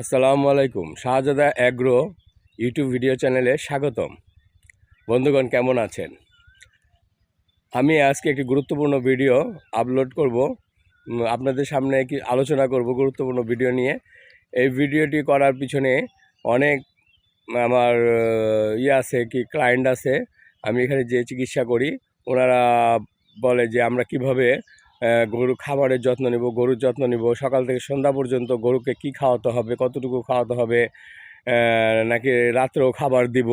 আসসালামু আলাইকুম। শাহজাদা agro YouTube video চ্যানেলে স্বাগতম। বন্ধুগণ, কেমন আছেন? আমি আজকে একটি গুরুত্বপূর্ণ ভিডিও আপলোড করব। আপনাদের সামনে কি আলোচনা করব গুরুত্বপূর্ণ ভিডিও নিয়ে। এই ভিডিওটি করার পিছনে অনেক আমার ইয়ে আছে কি ক্লায়েন্ট আছে। আমি এখানে যে চিকিৎসা করি, ওনারা বলে যে আমরা কীভাবে গরু খাবারের যত্ন নিব, গরুর যত্ন নিব, সকাল থেকে সন্ধ্যা পর্যন্ত গরুকে কি খাওয়াতে হবে, কতটুকু খাওয়াতে হবে নাকি রাত্রেও খাবার দিব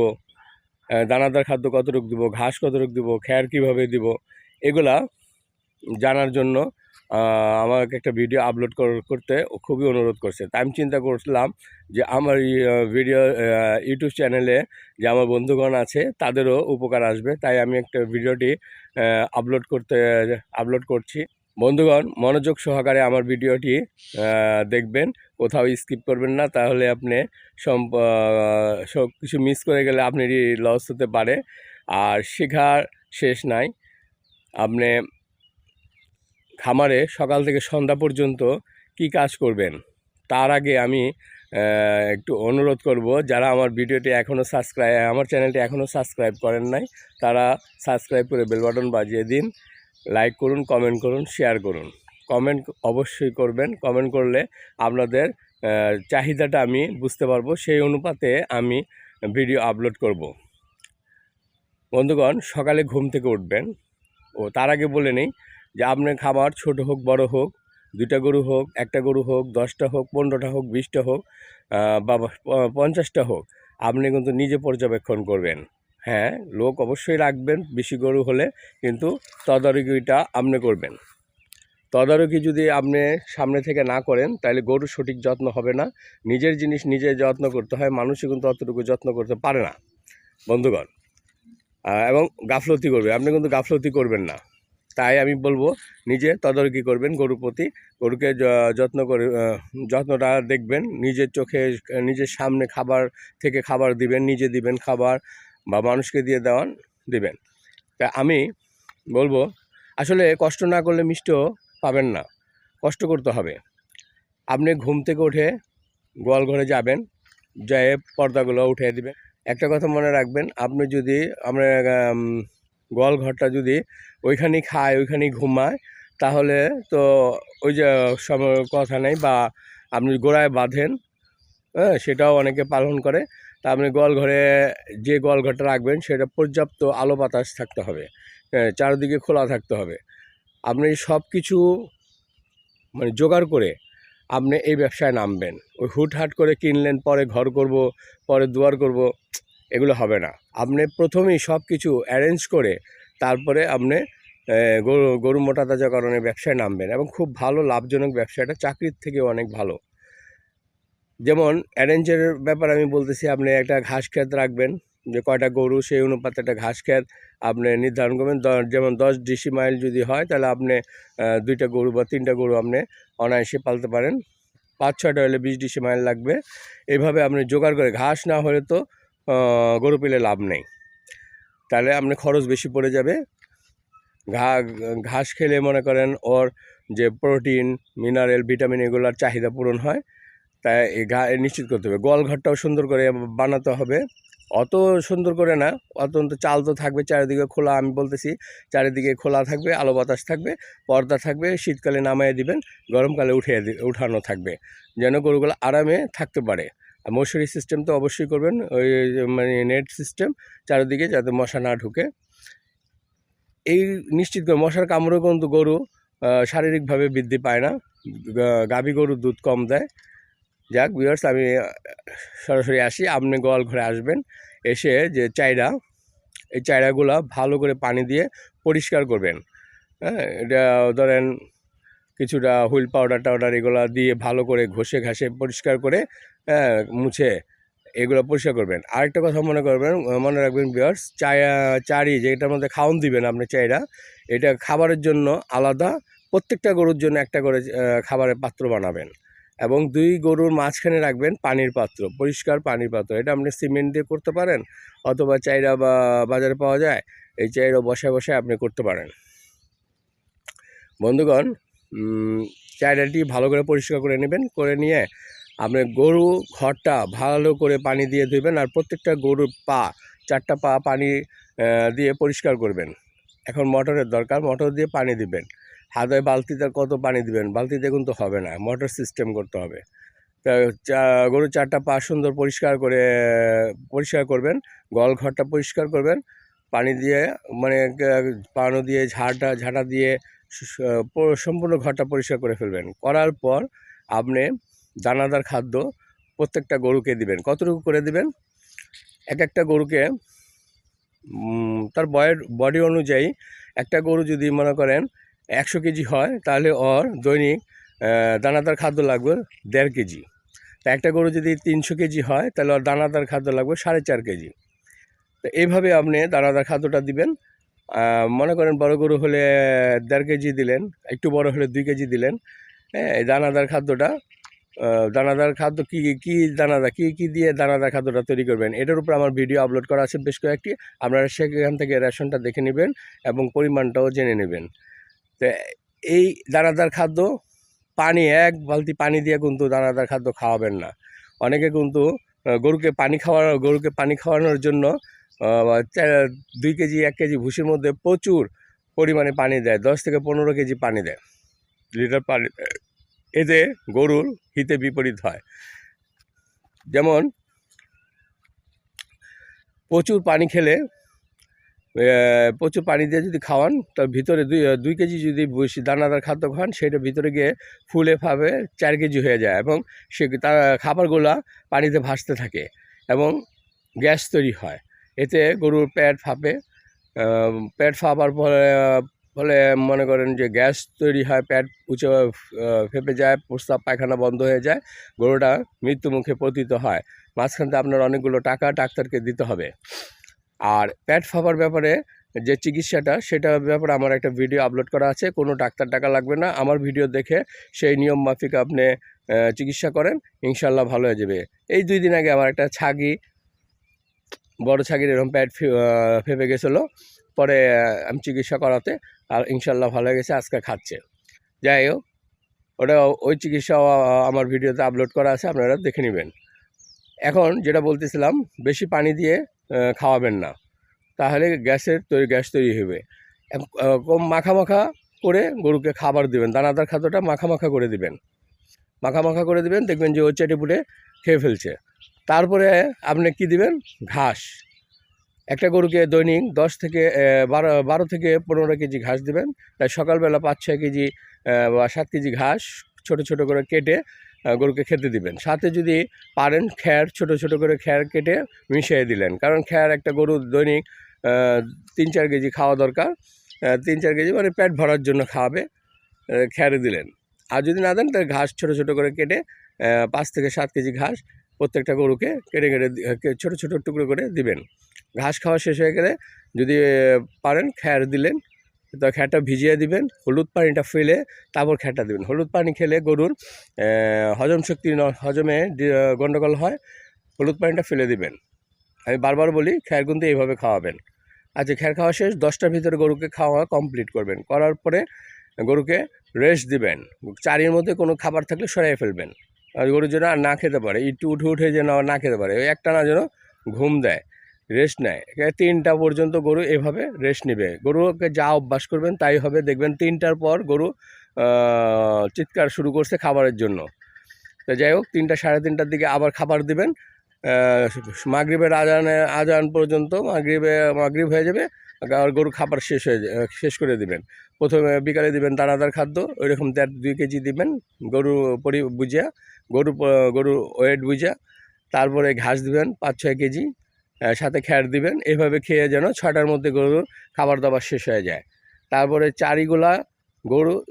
দানাদার খাদ্য কতটুকু দিব, ঘাস কতটুকু দিব, খ্যার কীভাবে দিব, এগুলা জানার জন্য আমাকে একটা ভিডিও আপলোড করতে খুবই অনুরোধ করছে। তাই আমি চিন্তা করছিলাম যে আমার ভিডিও ইউটিউব চ্যানেলে যে আমার বন্ধুগণ আছে, তাদেরও উপকার আসবে। তাই আমি একটা ভিডিওটি আপলোড করতে, আপলোড করছি। বন্ধুগণ, মনোযোগ সহকারে আমার ভিডিওটি দেখবেন। কোথাও স্কিপ করবেন না, তাহলে আপনি সব কিছু মিস করে গেলে আপনারই লস হতে পারে। আর শেখার শেষ নাই। আপনি খামারে সকাল থেকে সন্ধ্যা পর্যন্ত কি কাজ করবেন? তার আগে আমি একটু অনুরোধ করব, যারা আমার ভিডিওটি এখনও সাবস্ক্রাইব আমার চ্যানেলটি এখনও সাবস্ক্রাইব করেন নাই, তারা সাবস্ক্রাইব করে বেল বাটন বাজিয়ে দিন। লাইক করুন কমেন্ট করুন শেয়ার করুন। কমেন্ট অবশ্যই করবেন। কমেন্ট করলে আপনাদের চাহিদাটা আমি বুঝতে পারব। সেই অনুপাতে আমি ভিডিও আপলোড করব। বন্ধুগণ, সকালে ঘুম থেকে উঠবেন। ও, তার আগে বলে নেই যে আপনার খাবার ছোট হোক, বড় হোক দুটা গরু হোক, একটা গরু হোক, দশটা হোক, পনেরোটা হোক, বিশটা হোক বা, পঞ্চাশটা হোক, আপনি কিন্তু নিজে পর্যবেক্ষণ করবেন। হ্যাঁ লোক অবশ্যই রাখবেন বেশি গরু হলে, কিন্তু তদারকিটা আপনি করবেন। তদারকি যদি আপনি সামনে থেকে না করেন, তাহলে গরুর সঠিক যত্ন হবে না। নিজের জিনিস নিজে যত্ন করতে হয়, মানুষই কিন্তু অতটুকু যত্ন করতে পারে না। বন্ধুগণ এবং গাফলতি করবে। আপনি কিন্তু গাফলতি করবেন না। তাই আমি বলব, নিজে তদারকি করবেন গরুর প্রতি। গরুকে যত্ন করে যত্নটা দেখবেন। নিজের চোখে, নিজের সামনে খাবার থেকে খাবার দিবেন, নিজে দিবেন খাবার। বা মানুষকে দিয়ে দেওয়ান, দিবেন। তা আমি বলব, আসলে কষ্ট না করলে মিষ্টিও পাবেন না। কষ্ট করতে হবে। আপনি ঘুম থেকে উঠে গোয়াল ঘরে যাবেন, যেয়ে পর্দাগুলো উঠে দিবেন। একটা কথা মনে রাখবেন, আপনি যদি আমরা গোয়াল ঘরটা যদি ওইখানেই খায়, ওইখানেই ঘুমায়, তাহলে তো ওই যে সময় কথা নেই বা আপনি গোড়ায় বাঁধেন হ্যাঁ সেটাও অনেকে পালন করে। তা আপনি গোয়াল ঘরে যে গোয়াল ঘরটা রাখবেন, সেটা পর্যাপ্ত আলো বাতাস থাকতে হবে। চারদিকে খোলা থাকতে হবে। আপনি সব কিছু মানে জোগাড় করে আপনি এই ব্যবসায় নামবেন। ওই হুটহাট করে কিনলেন, পরে ঘর করব, পরে দুয়ার করব, এগুলো হবে না। আপনি প্রথমেই সব কিছু অ্যারেঞ্জ করে তারপরে আপনি গরু গরু মোটা তাজাকরণের ব্যবসায় নামবেন এবং খুব ভালো, লাভজনক ব্যবসা এটা চাকরির থেকে অনেক ভালো। যেমন অ্যারেঞ্জের ব্যাপার আমি বলতেছি, আপনি একটা ঘাস ক্ষেত রাখবেন, যে কয়টা গরু সেই অনুপাতে একটা ঘাস ক্ষেত আপনি নির্ধারণ করবেন যেমন দশ ডিসি মাইল যদি হয়, তাহলে আপনি দুইটা গরু বা তিনটা গরু আপনি অনায়াসে পালতে পারেন। পাঁচ, ছয়টা হলে বিশ ডিসি মাইল লাগবে। এইভাবে আপনি জোগাড় করে, ঘাস না হলে তো গরু পেলে লাভ নেই। তাহলে আপনি খরচ বেশি পড়ে যাবে। ঘা, ঘাস খেলে মনে করেন, ওর যে প্রোটিন মিনারেল ভিটামিন এগুলোর চাহিদা পূরণ হয়। তাই ঘা নিশ্চিত করতে হবে। গোয়াল ঘরটাও সুন্দর করে বানাতে হবে। অত সুন্দর করে না, অত্যন্ত চাল তো থাকবে, চারিদিকে খোলা আমি বলতেছি, চারিদিকে খোলা থাকবে, আলো বাতাস থাকবে, পর্দা থাকবে, শীতকালে নামায় দিবেন, গরমকালে উঠিয়ে উঠানো থাকবে, যেন গরুগুলো আরামে থাকতে পারে। আর মশারি সিস্টেম তো অবশ্যই করবেন, ওই মানে নেট সিস্টেম চারিদিকে যাতে মশা না ঢুকে। এই নিশ্চিত করে মশার কামড়েও কিন্তু গরু শারীরিকভাবে বৃদ্ধি পায় না গাভী গরু দুধ কম দেয়। যাক ভিউয়ার্স আমি সরাসরি আসি। আপনি গোয়াল ঘরে আসবেন। এসে যে চাইরা, এই চাইরাগুলা ভালো করে পানি দিয়ে পরিষ্কার করবেন। হ্যাঁ এটা ধরেন কিছুটা হুইল পাউডার টাউডার এগুলো দিয়ে ভালো করে ঘষে ঘাসে পরিষ্কার করে হ্যাঁ মুছে এগুলো পরিষ্কার করবেন। আরেকটা কথা মনে করবেন মনে রাখবেন বিয়ার্স চায়া চারি যেটার মধ্যে খাওয়ান দিবেন আপনি চাইরা, এটা খাবারের জন্য আলাদা, প্রত্যেকটা গরুর জন্য একটা করে খাবারের পাত্র বানাবেন। এবং দুই গরুর মাঝখানে রাখবেন পানির পাত্র, পরিষ্কার পানির পাত্র। এটা আপনি সিমেন্ট দিয়ে করতে পারেন অথবা চাইরা বা বাজারে পাওয়া যায়, এই চাইরা বসায় বসায় আপনি করতে পারেন। বন্ধুগণ চাইরাটি ভালো করে পরিষ্কার করে নেবেন, করে নিয়ে আপনি গরু ঘরটা ভালো করে পানি দিয়ে ধুবেন আর প্রত্যেকটা গরুর পা, চারটা পা পানি দিয়ে পরিষ্কার করবেন। এখন মোটরের দরকার, মোটর দিয়ে পানি দিবেন। হাতে বালতিতে কত পানি দিবেন? বালতিতে কিন্তু হবে না, মোটর সিস্টেম করতে হবে। তা গরুর চারটা পা সুন্দর পরিষ্কার করে, পরিষ্কার করবেন, গল ঘরটা পরিষ্কার করবেন, পানি দিয়ে মানে পানো দিয়ে, ঝাড়টা, ঝাঁটা দিয়ে সম্পূর্ণ ঘরটা পরিষ্কার করে ফেলবেন। করার পর আপনি দানাদার খাদ্য প্রত্যেকটা গরুকে দিবেন। কতটুকু করে দিবেন? এক একটা গরুকে তার বয়ের, বডি অনুযায়ী একটা গরু যদি মনে করেন একশো কেজি হয়, তাহলে ওর দৈনিক দানাদার খাদ্য লাগবে দেড় কেজি। তা একটা গরু যদি তিনশো কেজি হয়, তাহলে ওর দানাদার খাদ্য লাগবে সাড়ে চার কেজি। তো এইভাবে আপনি দানাদার খাদ্যটা দিবেন। মনে করেন বড় গরু হলে দেড় কেজি দিলেন, একটু বড় হলে দুই কেজি দিলেন হ্যাঁ এই দানাদার খাদ্যটা দানাদার খাদ্য কি কি দানাদার কি কি দিয়ে দানাদার খাদ্যটা তৈরি করবেন, এটার উপর আমার ভিডিও আপলোড করা আছে বেশ কয়েকটি। আপনারা সেখান থেকে রেশনটা দেখে নেবেন এবং পরিমাণটাও জেনে নেবেন। তো এই দানাদার খাদ্য পানি, এক বালতি পানি দিয়ে কিন্তু দানাদার খাদ্য খাওয়াবেন না। অনেকে কিন্তু গরুকে পানি খাওয়ানো, গরুকে পানি খাওয়ানোর জন্য দুই কেজি, এক কেজি ভুসির মধ্যে প্রচুর পরিমাণে পানি দেয়, দশ থেকে পনেরো কেজি পানি দেয়। লিটার পানি, এতে গরুর হিতে বিপরীত হয়। যেমন, প্রচুর পানি খেলে প্রচুর পানি দিয়ে যদি খাওয়ান তার ভিতরে দুই দুই কেজি যদি বসি দানাদার খাদ্য খান, সেটা ভিতরে গিয়ে ফুলে ফাবে, চার কেজি হয়ে যায় এবং সে তার খাবারগুলা পানিতে ভাসতে থাকে এবং গ্যাস তৈরি হয়। এতে গরুর পেট ফাঁপে পেট ফাঁপার ফলে ফলে মনে করেন যে গ্যাস তৈরি হয়, পেট উঁচু ফেপে যায়, প্রস্তাব পায়খানা বন্ধ হয়ে যায়, গরুটা মৃত্যুমুখে পতিত হয়। মাঝখান থেকে আপনার অনেকগুলো টাকা ডাক্তারকে দিতে হবে। আর পেট ফাঁপার ব্যাপারে যে চিকিৎসাটা সেটার ব্যাপারে আমার একটা ভিডিও আপলোড করা আছে। কোনো ডাক্তার টাকা লাগবে না। আমার ভিডিও দেখে সেই নিয়ম মাফিক আপনি চিকিৎসা করেন ইনশাল্লাহ ভালো হয়ে যাবে। এই দুই দিন আগে আমার একটা ছাগি বড় ছাগির এরকম আহ, ফেপে গেছিল। পরে আমি চিকিৎসা করাতে আর ইনশাল্লাহ ভালো হয়ে গেছে আজকে খাচ্ছে। যাই হোক ওটা ওই চিকিৎসাও আহ, আমার ভিডিওতে আপলোড করা আছে আপনারা দেখে নেবেন। এখন যেটা বলতেছিলাম বেশি পানি দিয়ে খাওয়াবেন না। তাহলে গ্যাসের তৈরি, গ্যাস তৈরি হবে। কম মাখা মাখা করে গরুকে খাবার দেবেন। দানাদার খাদ্যটা মাখা মাখা করে দিবেন। মাখা মাখা করে দিবেন, দেখবেন যে ও চেটে পুটে খেয়ে ফেলছে। তারপরে আপনি কি দিবেন? ঘাস। একটা গরুকে দৈনিক দশ থেকে বারো বারো থেকে পনেরো কেজি ঘাস দিবেন। তাই সকালবেলা পাঁচ, ছয় কেজি বা সাত কেজি ঘাস ছোট ছোট করে কেটে গরুকে খেতে দিবেন। সাথে যদি পারেন খ্যার, ছোট ছোট করে খ্যার কেটে মিশিয়ে দিলেন। কারণ খ্যার একটা গরু দৈনিক তিন, চার কেজি খাওয়া দরকার। তিন, চার কেজি মানে পেট ভরার জন্য খাওয়াবে খ্যারে দিলেন। আর যদি না দেন, তাহলে ঘাস ছোট ছোট করে কেটে পাঁচ থেকে সাত কেজি ঘাস প্রত্যেকটা গরুকে কেটে কেটে ছোট ছোট টুকরো করে দিবেন। ঘাস খাওয়া শেষ হয়ে গেলে যদি পারেন খ্যার দিলেন তো খ্যারটা ভিজিয়ে দিবেন, হলুদ পানিটা ফেলে তারপর খ্যারটা দিবেন। হলুদ পানি খেলে গরুর হজম শক্তি হজমে গন্ডগোল হয়, হলুদ পানিটা ফেলে দিবেন। আমি বারবার বলি খ্যার কিন্তু এইভাবে খাওয়াবেন। আচ্ছা খ্যার খাওয়া শেষ, দশটার ভিতরে গরুকে খাওয়া কমপ্লিট করবেন। করার পরে গরুকে রেস্ট দিবেন। চারির মধ্যে কোনো খাবার থাকলে সরাই ফেলবেন। আর গরু যেন আর না খেতে পারে একটু উঠে উঠে যেন না খেতে পারে, ওই একটা না যেন ঘুম দেয়। রেস্ট নেয়। তিনটা পর্যন্ত গরু এভাবে রেস্ট নেবে। গরুকে যা অভ্যাস করবেন তাই হবে। দেখবেন তিনটার পর গরু চিৎকার শুরু করছে খাবারের জন্য। তো যাই হোক, তিনটা সাড়ে তিনটার দিকে আবার খাবার দিবেন। মাগরিবের আজানে, আজান পর্যন্ত মাগরিবে, মাগরিব হয়ে যাবে, আর গরু খাবার শেষ হয়ে শেষ করে দিবেন। প্রথমে বিকালে দিবেন দানাদার খাদ্য ওই রকম দেড়, দুই কেজি দিবেন গরু পরি, বুঝিয়া, গরু গরু ওয়েট বুঝিয়া, তারপরে ঘাস দিবেন পাঁচ, ছয় কেজি। সাথে খ্যার দিবেন। এভাবে খেয়ে যেন ছটার মধ্যে গরুর খাবার দাবার শেষ হয়ে যায়। তারপরে চারিগুলা গরু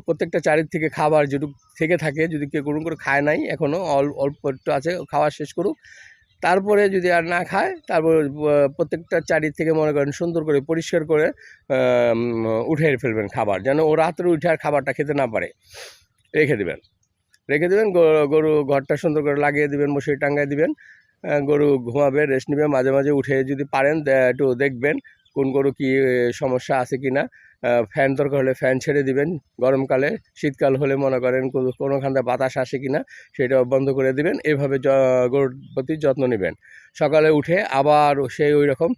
প্রত্যেকটা চারির থেকে খাবার যেটুকু থেকে থাকে, যদি কেউ কোনো করে খায় নাই এখনও অল্প একটু আছে, খাওয়া শেষ করুক। তারপরে যদি আর না খায়, তারপর প্রত্যেকটা চারির থেকে মনে করেন সুন্দর করে পরিষ্কার করে উঠে ফেলবেন খাবার, যেন ও রাত্রে উঠে আর খাবারটা খেতে না পারে। রেখে দেবেন। রেখে দেবেন, গরু- ঘরটা সুন্দর করে লাগিয়ে দিবেন মশারি টাঙ্গায় দিবেন। গরু ঘুমাবে রেস্ট নেবে, মাঝে মাঝে উঠে যদি পারেন একটু দেখবেন কোন গরু কি সমস্যা আছে কি না ফ্যান দরকার হলে ফ্যান ছেড়ে দিবেন, গরমকালে, শীতকাল হলে মনে করেন কোনোখানটা বাতাস আসে কি না সেটা বন্ধ করে দিবেন এইভাবে জ- গরুর প্রতি যত্ন নেবেন। সকালে উঠে আবার সেই ওই রকম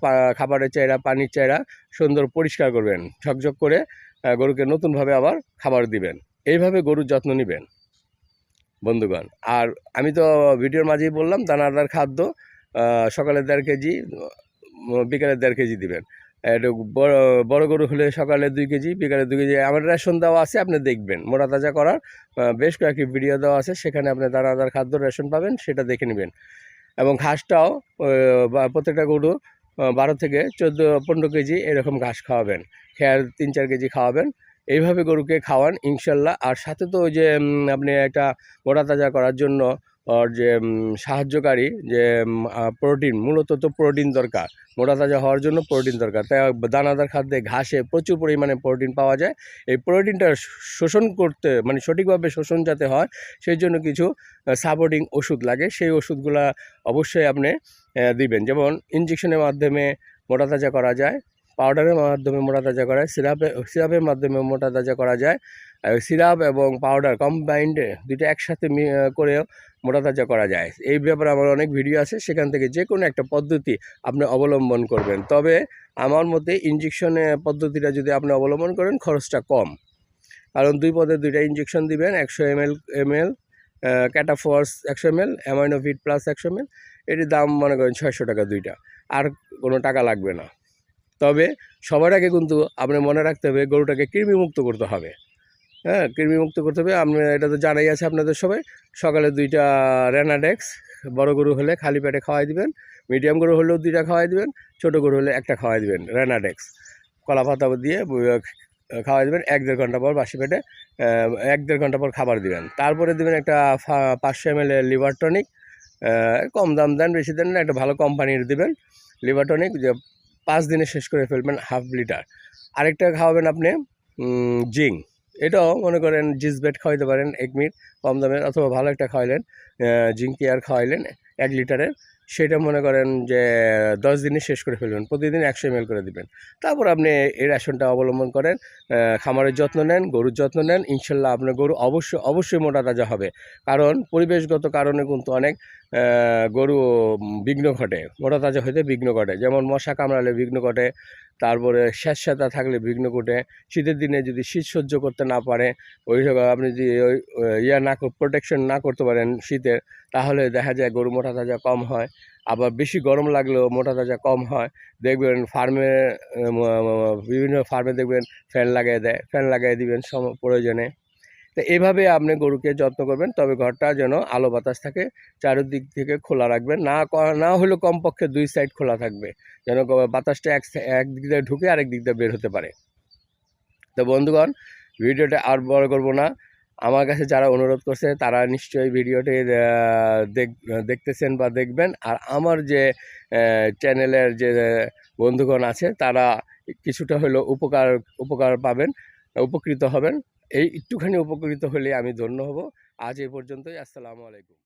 পা- খাবারের চায়রা পানির চায়রা সুন্দর পরিষ্কার করবেন, ঝকঝক করে গরুকে নতুনভাবে আবার খাবার দিবেন। এইভাবে গরুর যত্ন নেবেন। বন্ধুগণ। আর আমি তো ভিডিওর মাঝেই বললাম, দানাদার খাদ্য সকালে দেড় কেজি বিকালে দেড় কেজি দিবেন। একটু বড় বড় গরু হলে সকালে দুই কেজি, বিকালে দুই কেজি। আমার রেশন দেওয়া আছে, আপনি দেখবেন। মোটা তাজা করার বেশ কয়েকটি ভিডিও দেওয়া আছে, সেখানে আপনি দানাদার খাদ্য, রেশন পাবেন, সেটা দেখে নেবেন। এবং ঘাসটাও প্রত্যেকটা গরু বারো থেকে চোদ্দ, পনেরো কেজি এরকম ঘাস খাওয়াবেন। খেয়ার তিন চার কেজি খাওয়াবেন। এইভাবে গরুকে খাওয়ান, ইনশাল্লাহ। আর সাথে তো ওই যে আপনি একটা মোটা তাজা করার জন্য, ওর যে সাহায্যকারী যে প্রোটিন, মূলত তো প্রোটিন দরকার। মোটা তাজা হওয়ার জন্য প্রোটিন দরকার। তাই দানাদার খাদ্যে ঘাসে প্রচুর পরিমাণে প্রোটিন পাওয়া যায়। এই প্রোটিনটা শোষণ করতে মানে সঠিকভাবে শোষণ যাতে হয়, সেই জন্য কিছু সাপোর্টিং ওষুধ লাগে। সেই ওষুধগুলা অবশ্যই আপনি দিবেন। যেমন ইঞ্জেকশনের মাধ্যমে মোটা তাজা করা যায়। পাউডারের মাধ্যমে মোটা তাজা করা সিরাপে সিরাপের মাধ্যমে মোটা তাজা করা যায় সিরাপ এবং পাউডার কম্বাইন্ড দুটো একসাথে করেও মোটা তাজা করা যায়। এই ব্যাপারে আমার অনেক ভিডিও আছে, সেখান থেকে যে কোনো একটা পদ্ধতি আপনি অবলম্বন করবেন। তবে আমার মতে ইঞ্জেকশনে পদ্ধতিটা যদি আপনি অবলম্বন করেন, খরচটা কম। কারণ দুই পদে দুইটা ইঞ্জেকশন দিবেন, একশো এম এল এম এল ক্যাটাফোর্স একশো এম এল অ্যামাইনোভিট প্লাস একশো এম এল এটির দাম মনে করেন ছয়শো টাকা দুইটা। আর কোনো টাকা লাগবে না। তবে সবার আগে কিন্তু আপনি মনে রাখতে হবে গরুটাকে কৃমিমুক্ত করতে হবে। হ্যাঁ কৃমিমুক্ত করতে হবে। আপনি এটা তো জানাই আছে আপনাদের সবাই। সকালে দুইটা রেনাডেক্স, বড় গরু হলে খালি পেটে খাওয়াই দিবেন, মিডিয়াম গরু হলেও দুইটা খাওয়াই দিবেন, ছোটো গরু হলে একটা খাওয়াই দিবেন, রেনাডেক্স। কলা পাতা দিয়ে খাওয়াই দিবেন, এক দেড় ঘণ্টা পর বাসি পেটে এক দেড় ঘণ্টা পর খাবার দিবেন। তারপরে দিবেন একটা পাঁচশো এম এল লিভার টনিক কম দাম দেন, বেশি দেন না, একটা ভালো কোম্পানির দিবেন, লিভার টনিক, যে পাঁচ দিনে শেষ করে ফেলবেন হাফ লিটার। আরেকটা খাওয়াবেন আপনি জিং এটাও মনে করেন জিস বেড খাওয়াইতে পারেন এক মিনিট কম দামের অথবা ভালো একটা খাওয়াইলেন জিঙ্ক কেয়ার খাওয়াইলেন এক লিটারের, সেটা মনে করেন যে দশ দিনে শেষ করে ফেলবেন, প্রতিদিন একশো এম করে দিবেন। তারপর আপনি এই রেশনটা অবলম্বন করেন খামারের যত্ন নেন, গরুর যত্ন নেন, ইনশাল্লাহ আপনার গরু অবশ্যই অবশ্যই মোটা তাজা হবে। কারণ পরিবেশগত কারণে কিন্তু অনেক গরু বিঘ্ন ঘটে মোটা তাজা হইতে বিঘ্ন ঘটে। যেমন মশা কামড়ালে বিঘ্ন ঘটে, তারপরে স্যাঁতস্যাঁতা থাকলে বিঘ্ন ঘটে। শীতের দিনে যদি শীত সহ্য করতে না পারে, ওই আপনি যদি ওই ইয়া না প্রোটেকশন না করতে পারেন শীতের, তাহলে দেখা যায় গরু মোটা তাজা কম হয়। আবার বেশি গরম লাগলেও মোটা তাজা কম হয়। দেখবেন ফার্মে বিভিন্ন ফার্মে দেখবেন ফ্যান লাগিয়ে দেয় ফ্যান লাগিয়ে দিবেন সম প্রয়োজনে। তো এভাবে আপনি গরুকে যত্ন করবেন, তবে ঘরটা যেন আলো বাতাস থাকে, চারিদিক থেকে খোলা রাখবেন। না না হলেও কমপক্ষে দুই সাইড খোলা থাকবে, যেন বাতাসটা এক এক দিক দিয়ে ঢুকে আরেক দিক দিয়ে বের হতে পারে। তো বন্ধুগণ, ভিডিওটা আর বড় করব না। আমার কাছে যারা অনুরোধ করছে, তারা নিশ্চয়ই ভিডিওটি দেখ- দেখতেছেন বা দেখবেন। আর আমার যে চ্যানেলের যে বন্ধুগণ আছে, তারা কিছুটা হলেও উপকার উপকার পাবেন, উপকৃত হবেন। এই একটুখানি উপকৃত হলে আমি ধন্য হব। আজ এ পর্যন্তই। আসসালামু আলাইকুম।